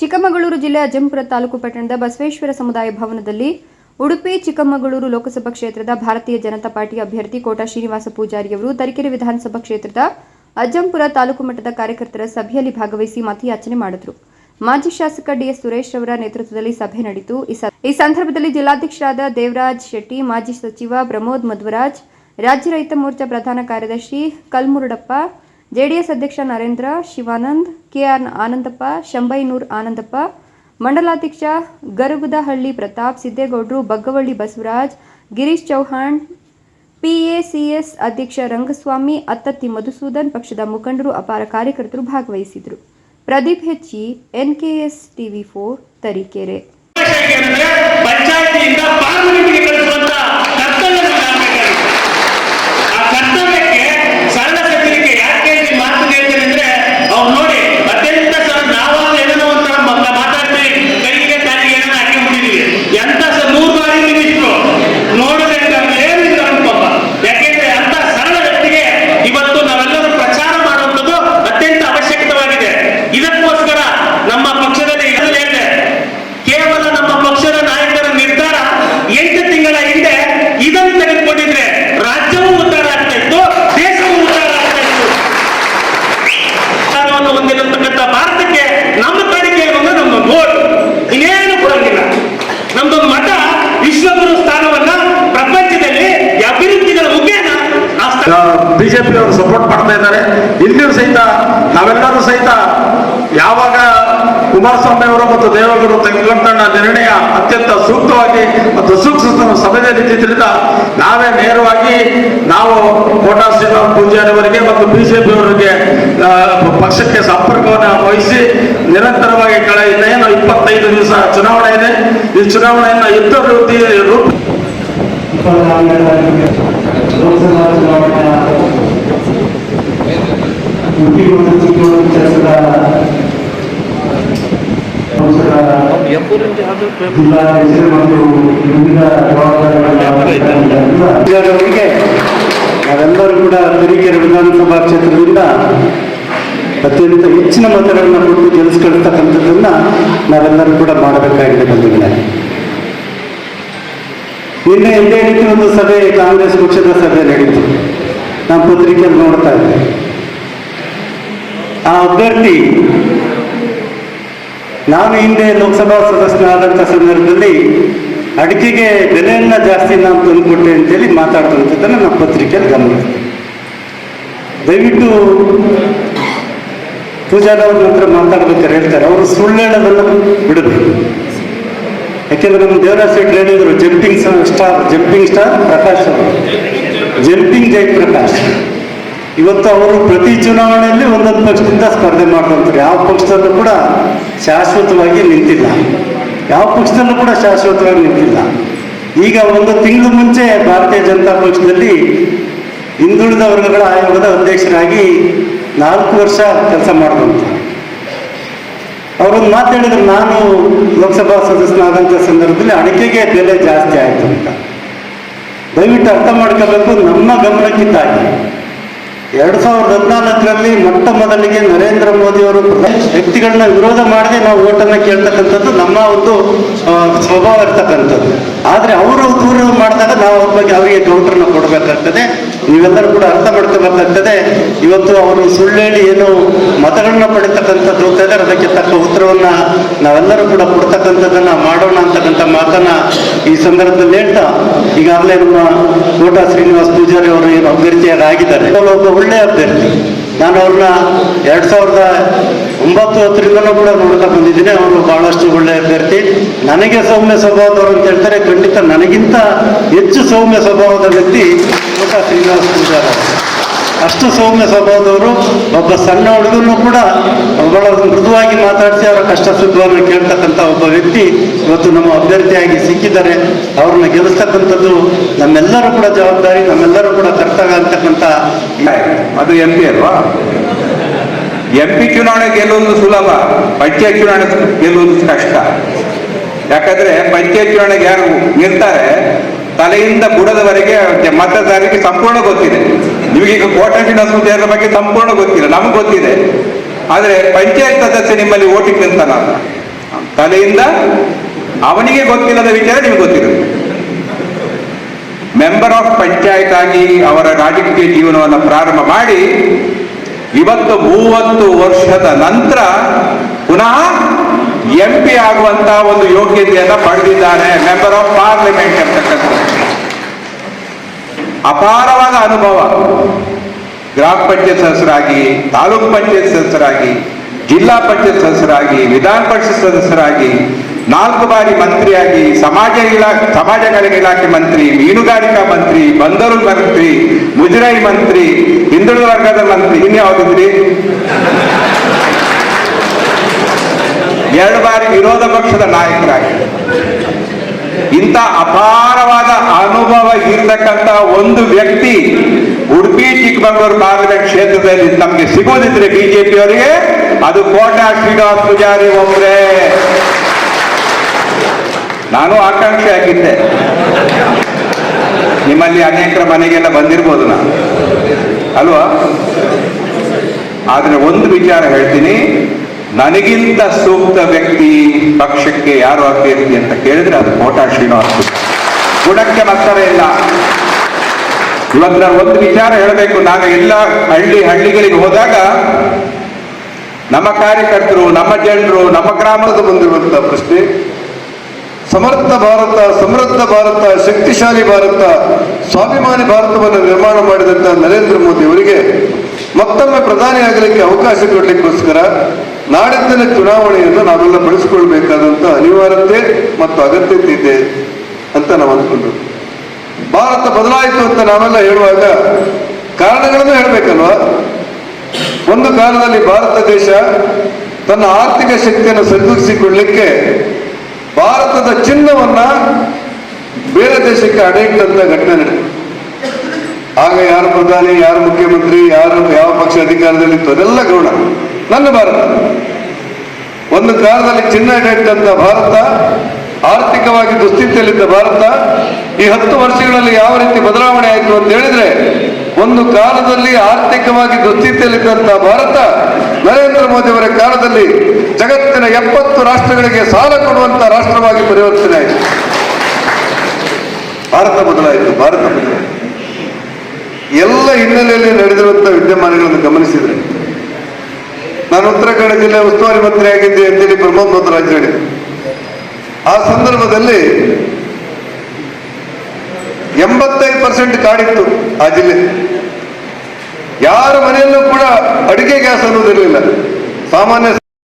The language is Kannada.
ಚಿಕ್ಕಮಗಳೂರು ಜಿಲ್ಲೆ ಅಜ್ಜಂಪುರ ತಾಲೂಕು ಪಟ್ಟಣದ ಬಸವೇಶ್ವರ ಸಮುದಾಯ ಭವನದಲ್ಲಿ ಉಡುಪಿ, ಚಿಕ್ಕಮಗಳೂರು ಲೋಕಸಭಾ ಕ್ಷೇತ್ರದ ಭಾರತೀಯ ಜನತಾ ಪಾರ್ಟಿ ಅಭ್ಯರ್ಥಿ ಕೋಟಾ ಶ್ರೀನಿವಾಸ ಪೂಜಾರಿಯವರು ತರೀಕೆರೆ ವಿಧಾನಸಭಾ ಕ್ಷೇತ್ರದ ಅಜ್ಜಂಪುರ ತಾಲೂಕು ಮಟ್ಟದ ಕಾರ್ಯಕರ್ತರ ಸಭೆಯಲ್ಲಿ ಭಾಗವಹಿಸಿ ಮತಯಾಚನೆ ಮಾಡಿದರು. ಮಾಜಿ ಶಾಸಕ ಡಿಎಸ್ ಸುರೇಶ್ ಅವರ ನೇತೃತ್ವದಲ್ಲಿ ಸಭೆ ನಡೆಯಿತು. ಈ ಸಂದರ್ಭದಲ್ಲಿ ಜಿಲ್ಲಾಧ್ಯಕ್ಷರಾದ ದೇವರಾಜ್ ಶೆಟ್ಟಿ, ಮಾಜಿ ಸಚಿವ ಪ್ರಮೋದ್ ಮಧ್ವರಾಜ್, ರಾಜ್ಯ ರೈತ ಮೋರ್ಚಾ ಪ್ರಧಾನ ಕಾರ್ಯದರ್ಶಿ ಕಲ್ಮುರುಡಪ್ಪ ಜೆಡಿಎಸ್ ಅಧ್ಯಕ್ಷ ನರೇಂದ್ರ, ಶಿವಾನಂದ್, ಕೆಆರ್ ಆನಂದಪ್ಪ, ಶಂಬೈನೂರ್ ಆನಂದಪ್ಪ, ಮಂಡಲಾಧ್ಯಕ್ಷ ಗರುಗುದಹಳ್ಳಿ ಪ್ರತಾಪ್, ಸಿದ್ದೇಗೌಡರು, ಬಗ್ಗವಳ್ಳಿ ಬಸವರಾಜ್, ಗಿರೀಶ್ ಚೌಹಾಣ್ ಪಿಎಸಿಎಸ್ ಅಧ್ಯಕ್ಷ ರಂಗಸ್ವಾಮಿ, ಅತ್ತತ್ತಿ ಮಧುಸೂದನ್ ಪಕ್ಷದ ಮುಖಂಡರು, ಅಪಾರ ಕಾರ್ಯಕರ್ತರು ಭಾಗವಹಿಸಿದರು. ಪ್ರದೀಪ್ ಹೆಚ್ಚಿ ಎನ್ಕೆಎಸ್ ಟಿವಿ ಫೋರ್, ತರೀಕೆರೆ. ಪಂಚಾಯತಿಯಿಂದ ಪಾರ್ಲಿಮೆಂಟ್ಗೆ ಕಳಿಸುವಂತ ಕರ್ತವ್ಯ ಬಿಜೆಪಿ ಅವರು ಸಪೋರ್ಟ್ ಮಾಡ್ತಾ ಇದ್ದಾರೆ. ಇಲ್ಲಿಯೂ ಸಹಿತ ನಾವೆಲ್ಲರೂ ಸಹಿತ ಯಾವಾಗ ಕುಮಾರಸ್ವಾಮಿ ಅವರು ಮತ್ತು ದೇವೇಗೌಡರು ತೆಗೆದುಕೊಂಡ ನಿರ್ಣಯ ಅತ್ಯಂತ ಸೂಕ್ತವಾಗಿ ಮತ್ತು ಸೂಕ್ಷ್ಮ ಸಭೆಯಲ್ಲಿ ಇದ್ದಿದ್ದರಿಂದ ನಾವೇ ನೇರವಾಗಿ ನಾವು ಕೋಟಾ ಶ್ರೀರಾಮ್ ಪೂಜಾರಿ ಅವರಿಗೆ ಮತ್ತು ಬಿಜೆಪಿ ಅವರಿಗೆ ಪಕ್ಷಕ್ಕೆ ಸಂಪರ್ಕವನ್ನು ವಹಿಸಿ ನಿರಂತರವಾಗಿ ಕಳೆ ಇನ್ನೇನು ಇಪ್ಪತ್ತೈದು ದಿವಸ ಚುನಾವಣೆ ಇದೆ. ಈ ಚುನಾವಣೆಯನ್ನು ಯುದ್ಧ ರೀತಿ ರೂಪ ಲೋಕಸಭಾ ಚುನಾವಣೆಯ ಉಡುಪಿ ಮತ್ತು ಚಿಕ್ಕಮಗಳೂರು ಕ್ಷೇತ್ರದ ಪಕ್ಷದ ಜಿಲ್ಲಾಧ್ಯಕ್ಷರು ಮತ್ತು ವಿವಿಧ ಜವಾಬ್ದಾರಿಗಳಿಗೆ ನಾವೆಲ್ಲರೂ ಕೂಡ ತರೀಕೆರೆ ವಿಧಾನಸಭಾ ಕ್ಷೇತ್ರದಿಂದ ಅತ್ಯಂತ ಹೆಚ್ಚಿನ ಮತಗಳನ್ನು ಕೊಟ್ಟು ಗೆಲ್ಲಿಸ್ಕೊಳ್ತಕ್ಕಂಥದ್ದನ್ನ ನಾವೆಲ್ಲರೂ ಕೂಡ ಮಾಡಬೇಕಾಗಿದೆ ಬಂಧುಗಳೇ ಇದೇ ರೀತಿ ಒಂದು ಸಭೆ, ಕಾಂಗ್ರೆಸ್ ಪಕ್ಷದ ಸಭೆ ನಡೀತು ನಮ್ಮ ಪತ್ರಿಕೆಯಲ್ಲಿ ನೋಡ್ತಾ ಇದ್ದೆ. ಆ ಅಭ್ಯರ್ಥಿ, ನಾನು ಹಿಂದೆ ಲೋಕಸಭಾ ಸದಸ್ಯನಾದಂಥ ಸಂದರ್ಭದಲ್ಲಿ ಅಡಿಕೆಗೆ ಬೆಲೆಯನ್ನ ಜಾಸ್ತಿ ನಾನು ತಂದುಕೊಟ್ಟೆ ಅಂತೇಳಿ ಮಾತಾಡ್ತಂಥದ್ದನ್ನು ನಮ್ಮ ಪತ್ರಿಕೆಯಲ್ಲಿ ಗಮನಿಸ್ತೀನಿ ದಯವಿಟ್ಟು ಪೂಜಾರವ್ರ ನಂತರ ಮಾತಾಡ್ಬೇಕಾರೆ ಹೇಳ್ತಾರೆ, ಅವರು ಸುಳ್ಳು ಹೇಳೋದನ್ನು ಬಿಡಬೇಕು. ಯಾಕೆಂದ್ರೆ ನಮ್ಮ ದೇವರಾಜ್ ಶೆಟ್ಟಿ ಹೇಳಿದ್ರು jumping star jumping star Prakash ಅವರು. ಜಂಪಿಂಗ್ ಜೈ ಪ್ರಕಾಶ್. ಇವತ್ತು ಅವರು ಪ್ರತಿ ಚುನಾವಣೆಯಲ್ಲಿ ಒಂದೊಂದು ಪಕ್ಷದಿಂದ ಸ್ಪರ್ಧೆ ಮಾಡ್ಕೊಂತಾರೆ. ಯಾವ ಪಕ್ಷದಲ್ಲೂ ಕೂಡ ಶಾಶ್ವತವಾಗಿ ನಿಂತಿಲ್ಲ. ಯಾವ ಪಕ್ಷದಲ್ಲೂ ಕೂಡ ಶಾಶ್ವತವಾಗಿ ನಿಂತಿಲ್ಲ. ಈಗ ಒಂದು ತಿಂಗಳು ಮುಂಚೆ ಭಾರತೀಯ ಜನತಾ ಪಕ್ಷದಲ್ಲಿ ಹಿಂದುಳಿದ ವರ್ಗಗಳ ಆಯೋಗದ ಅಧ್ಯಕ್ಷರಾಗಿ ನಾಲ್ಕು ವರ್ಷ ಕೆಲಸ ಮಾಡ್ಕೊಂತಾರೆ ಅವರೊಂದು ಮಾತಾಡಿದ್ರು ನಾನು ಲೋಕಸಭಾ ಸದಸ್ಯನಾದಂಥ ಸಂದರ್ಭದಲ್ಲಿ ಅಡಿಕೆಗೆ ಬೆಲೆ ಜಾಸ್ತಿ ಆಯಿತು ಅಂತ. ದಯವಿಟ್ಟು ಅರ್ಥ ಮಾಡ್ಕೋಬೇಕು, ನಮ್ಮ ಗಮನಕ್ಕಿಂತಾಗಿ ಎರಡು ಸಾವಿರದ ಹದಿನಾಲ್ಕರಲ್ಲಿ ಮೊಟ್ಟ ಮೊದಲಿಗೆ ನರೇಂದ್ರ ಮೋದಿ ಅವರು ವ್ಯಕ್ತಿಗಳನ್ನ ವಿರೋಧ ಮಾಡದೆ ನಾವು ಓಟನ್ನು ಕೇಳ್ತಕ್ಕಂಥದ್ದು ನಮ್ಮ ಒಂದು ಸ್ವಭಾವ ಇರ್ತಕ್ಕಂಥದ್ದು. ಆದರೆ ಅವರು ದೂರ ಮಾಡಿದಾಗ ನಾವು ಅವ್ರ ಬಗ್ಗೆ ಅವರಿಗೆ ಕೌಂಟರ್ನ ಕೊಡಬೇಕಾಗ್ತದೆ. ನೀವೆಲ್ಲರೂ ಕೂಡ ಅರ್ಥ ಮಾಡ್ಕೋಬೇಕಾಗ್ತದೆ. ಇವತ್ತು ಅವರು ಸುಳ್ಳೇಳಿ ಏನು ಮತಗಳನ್ನ ಪಡಿತಕ್ಕಂಥದ್ದು ಇದ್ದಾರೆ. ಅದಕ್ಕೆ ತಕ್ಕ ಉತ್ತರವನ್ನ ನಾವೆಲ್ಲರೂ ಕೂಡ ಕೊಡ್ತಕ್ಕಂಥದ್ದನ್ನ ಮಾಡೋಣ ಅಂತಕ್ಕಂಥ ಮಾತನ್ನ ಈ ಸಂದರ್ಭದಲ್ಲಿ ಹೇಳ್ತಾ, ಈಗಾಗಲೇ ನಮ್ಮ ಕೋಟಾ ಶ್ರೀನಿವಾಸ್ ಪೂಜಾರಿ ಅವರು ಏನು ಅಭ್ಯರ್ಥಿಯಾಗಿ ಆಗಿದ್ದಾರೆ. ಒಬ್ಬ ಒಳ್ಳೆಯ ಅಭ್ಯರ್ಥಿ. ನಾನು ಅವ್ರನ್ನ ಎರಡ್ ಸಾವಿರದ ಒಂಬತ್ತು ಹತ್ತರಿಂದಲೂ ಕೂಡ ನೋಡ್ತಾ ಬಂದಿದ್ದೀನಿ. ಅವರು ಬಹಳಷ್ಟು ಒಳ್ಳೆಯ ಅಭ್ಯರ್ಥಿ. ನನಗೆ ಸೌಮ್ಯ ಸ್ವಭಾವದವರು ಅಂತ ಹೇಳ್ತಾರೆ. ಖಂಡಿತ ನನಗಿಂತ ಹೆಚ್ಚು ಸೌಮ್ಯ ಸ್ವಭಾವದ ವ್ಯಕ್ತಿ ಕೋಟ ಶ್ರೀನಿವಾಸ ಪೂಜಾರ. ಅಷ್ಟು ಸೌಮ್ಯ ಸ್ವಭಾವದವರು. ಒಬ್ಬ ಸಣ್ಣ ಹುಡುಗನು ಕೂಡ ಬಹಳ ಮೃದುವಾಗಿ ಮಾತಾಡಿಸಿ ಅವರ ಕಷ್ಟ ಸುಖವನ್ನು ಕೇಳ್ತಕ್ಕಂಥ ಒಬ್ಬ ವ್ಯಕ್ತಿ ಇವತ್ತು ನಮ್ಮ ಅಭ್ಯರ್ಥಿಯಾಗಿ ಸಿಕ್ಕಿದ್ದಾರೆ. ಅವ್ರನ್ನ ಗೆಲ್ಲಿಸ್ತಕ್ಕಂಥದ್ದು ನಮ್ಮೆಲ್ಲರೂ ಕೂಡ ಜವಾಬ್ದಾರಿ, ನಮ್ಮೆಲ್ಲರೂ ಕೂಡ ಕರ್ತವ್ಯ ಅಂತಕ್ಕಂಥ ಅದು ಎಂ ಪಿ ಅಲ್ವಾ? ಎಂ ಪಿ ಚುನಾವಣೆ ಗೆಲ್ಲುವುದು ಸುಲಭ, ಪಂಚಾಯತ್ ಚುನಾವಣೆ ಗೆಲ್ಲುವುದು ಕಷ್ಟ. ಯಾಕಂದ್ರೆ ಪಂಚಾಯತ್ ಚುನಾವಣೆಗೆ ಯಾರು ನಿಲ್ತಾರೆ, ತಲೆಯಿಂದ ಬುಡದವರೆಗೆ ಮತದಾರರಿಗೆ ಸಂಪೂರ್ಣ ಗೊತ್ತಿದೆ. ನಿಮಗೀಗ ಕೋಟ ಶ್ರೀನಿವಾಸ ಪೂಜಾರಿ ಬಗ್ಗೆ ಸಂಪೂರ್ಣ ಗೊತ್ತಿಲ್ಲ, ನಮ್ಗೆ ಗೊತ್ತಿದೆ. ಆದರೆ ಪಂಚಾಯತ್ ಸದಸ್ಯ ನಿಮ್ಮಲ್ಲಿ ಓಟಿಗೆ ನಿಲ್ತಾನ ತಲೆಯಿಂದ ಅವನಿಗೆ ಗೊತ್ತಿಲ್ಲದ ವಿಚಾರ ನಿಮ್ಗೆ ಗೊತ್ತಿರುತ್ತೆ ಮೆಂಬರ್ ಆಫ್ ಪಂಚಾಯತ್ ಆಗಿ ಅವರ ರಾಜಕೀಯ ಜೀವನವನ್ನು ಪ್ರಾರಂಭ ಮಾಡಿ ಇವತ್ತು ಮೂವತ್ತು ವರ್ಷದ ನಂತರ ಪುನಃ ಎಂ ಪಿ ಆಗುವಂತ ಒಂದು ಯೋಗ್ಯತೆಯನ್ನ ಪಡೆದಿದ್ದಾನೆ ಮೆಂಬರ್ ಆಫ್ ಪಾರ್ಲಿಮೆಂಟ್ ಅಂತಕ್ಕಂಥ ಅಪಾರವಾದ ಅನುಭವ. ಗ್ರಾಮ ಪಂಚಾಯತ್ ಸದಸ್ಯರಾಗಿ, ತಾಲೂಕ್ ಪಂಚಾಯತ್ ಸದಸ್ಯರಾಗಿ, ಜಿಲ್ಲಾ ಪಂಚಾಯತ್ ಸದಸ್ಯರಾಗಿ, ವಿಧಾನ ಪರಿಷತ್ ಸದಸ್ಯರಾಗಿ ನಾಲ್ಕು ಬಾರಿ ಮಂತ್ರಿಯಾಗಿ ಸಮಾಜ ಇಲಾಖೆ ಸಮಾಜ ಕಲ್ಯಾಣ ಇಲಾಖೆ ಮಂತ್ರಿ, ಮೀನುಗಾರಿಕಾ ಮಂತ್ರಿ, ಬಂದರು ಮಂತ್ರಿ, ಮುಜರಾಯಿ ಮಂತ್ರಿ, ಹಿಂದುಳಿದ ವರ್ಗದ ಮಂತ್ರಿ ಇನ್ಯಾವುದಿದ್ರಿ ಎರಡು ಬಾರಿ ವಿರೋಧ ಪಕ್ಷದ ನಾಯಕರಾಗಿ. ಇಂಥ ಅಪಾರವಾದ ಅನುಭವ ಇರತಕ್ಕಂತ ಒಂದು ವ್ಯಕ್ತಿ ಉಡುಪಿ, ಚಿಕ್ಕಮಗಳೂರು ಪಾರ್ಲಿಮೆಂಟ್ ಕ್ಷೇತ್ರದಲ್ಲಿ ನಮಗೆ ಸಿಗೋದಿದ್ರೆ ಬಿಜೆಪಿ ಅವರಿಗೆ ಅದು ಕೋಟಾ ಶ್ರೀನಿವಾಸ್ ಪೂಜಾರಿ ಒಬ್ಬರೇ ನಾನು ಆಕಾಂಕ್ಷೆ ಆಗಿದ್ದೆ. ನಿಮ್ಮಲ್ಲಿ ಅನೇಕರ ಮನೆಗೆಲ್ಲ ಬಂದಿರ್ಬೋದು ನಾನು. ಅಲ್ವಾ? ಆದರೆ ಒಂದು ವಿಚಾರ ಹೇಳ್ತೀನಿ. ನನಗಿಂತ ಸೂಕ್ತ ವ್ಯಕ್ತಿ ಪಕ್ಷಕ್ಕೆ ಯಾರು ಅಭ್ಯರ್ಥಿ ಅಂತ ಕೇಳಿದ್ರೆ ಅದು ಕೋಟಾ ಶ್ರೀನಿವಾಸ. ಗುಣಕ್ಕೆ ಮತ್ತರ ಇಲ್ಲ. ಇವತ್ತು ನಾನು ಒಂದು ವಿಚಾರ ಹೇಳಬೇಕು. ನಾನು ಎಲ್ಲ ಹಳ್ಳಿ ಹಳ್ಳಿಗಳಿಗೆ ಹೋದಾಗ ನಮ್ಮ ಕಾರ್ಯಕರ್ತರು, ನಮ್ಮ ಜನರು, ನಮ್ಮ ಗ್ರಾಮದ ಬಂದಿರುವಂತಹ ಪ್ರಶ್ನೆ ಸಮರ್ಥ ಭಾರತ, ಸಮೃದ್ಧ ಭಾರತ, ಶಕ್ತಿಶಾಲಿ ಭಾರತ, ಸ್ವಾಭಿಮಾನಿ ಭಾರತವನ್ನು ನಿರ್ಮಾಣ ಮಾಡಿದಂತಹ ನರೇಂದ್ರ ಮೋದಿ ಅವರಿಗೆ ಮತ್ತೊಮ್ಮೆ ಪ್ರಧಾನಿ ಆಗಲಿಕ್ಕೆ ಅವಕಾಶ ಕೊಡಲಿಕ್ಕೋಸ್ಕರ ನಾಡಿದ್ದಿನ ಚುನಾವಣೆಯನ್ನು ನಾವೆಲ್ಲ ಬಳಸಿಕೊಳ್ಬೇಕಾದಂತ ಅನಿವಾರ್ಯತೆ ಮತ್ತು ಅಗತ್ಯತೆ ಇದೆ ಅಂತ ನಾವು ಅಂದ್ಕೊಂಡು ಭಾರತ ಬದಲಾಯಿತು ಅಂತ ನಾವೆಲ್ಲ ಹೇಳುವಾಗ ಕಾರಣಗಳನ್ನು ಹೇಳಬೇಕಲ್ವಾ? ಒಂದು ಕಾಲದಲ್ಲಿ ಭಾರತ ದೇಶ ತನ್ನ ಆರ್ಥಿಕ ಶಕ್ತಿಯನ್ನು ಸರಿದೂಗಿಸಿಕೊಳ್ಳಲಿಕ್ಕೆ ಭಾರತದ ಚಿನ್ನವನ್ನ ಬೇರೆ ದೇಶಕ್ಕೆ ಅಡೆ ಇಟ್ಟಂತ ಘಟನೆ ನಡೆದಿದೆ. ಆಗ ಯಾರು ಪ್ರಧಾನಿ, ಯಾರು ಮುಖ್ಯಮಂತ್ರಿ, ಯಾರು ಯಾವ ಪಕ್ಷ ಅಧಿಕಾರದಲ್ಲಿತ್ತು ಅದೆಲ್ಲ ಗೌಣ. ನನ್ನ ಭಾರತ. ಒಂದು ಕಾಲದಲ್ಲಿ ಚಿನ್ನ ಅಡೆ ಇಟ್ಟಂತ ಭಾರತ, ಆರ್ಥಿಕವಾಗಿ ದುಸ್ಥಿತಿಯಲ್ಲಿದ್ದ ಭಾರತ, ಈ ಹತ್ತು ವರ್ಷಗಳಲ್ಲಿ ಯಾವ ರೀತಿ ಬದಲಾವಣೆ ಆಯಿತು ಅಂತ ಹೇಳಿದ್ರೆ ಒಂದು ಕಾಲದಲ್ಲಿ ಆರ್ಥಿಕವಾಗಿ ದುಸ್ಥಿತಿಯಲ್ಲಿದ್ದಂತ ಭಾರತ? ನರೇಂದ್ರ ಮೋದಿ ಅವರ ಕಾಲದಲ್ಲಿ ಜಗತ್ತಿನ ಎಪ್ಪತ್ತು ರಾಷ್ಟ್ರಗಳಿಗೆ ಸಾಲ ಕೊಡುವಂತ ರಾಷ್ಟ್ರವಾಗಿ ಪರಿವರ್ತನೆ ಆಯಿತು. ಭಾರತ ಬದಲಾಯಿತು, ಭಾರತ ಎಲ್ಲ ಹಿನ್ನೆಲೆಯಲ್ಲಿ ನಡೆದಿರುವಂತಹ ವಿದ್ಯಮಾನಗಳನ್ನು ಗಮನಿಸಿದ್ರೆ. ನಾನು ಉತ್ತರ ಕನ್ನಡ ಜಿಲ್ಲೆ ಉಸ್ತುವಾರಿ ಮಂತ್ರಿ ಆಗಿದ್ದೆ ಅಂತೇಳಿ ಪ್ರಮೋದ್ ರಾಜ್ಯ ಆ ಸಂದರ್ಭದಲ್ಲಿ ಎಂಬತ್ತೈದು ಪರ್ಸೆಂಟ್ ಕಾಡಿತ್ತು ಆ ಜಿಲ್ಲೆ. ಯಾರ ಮನೆಯಲ್ಲೂ ಕೂಡ ಅಡುಗೆ ಗ್ಯಾಸ್ ಅನ್ನೋದಿರಲಿಲ್ಲ. ಸಾಮಾನ್ಯ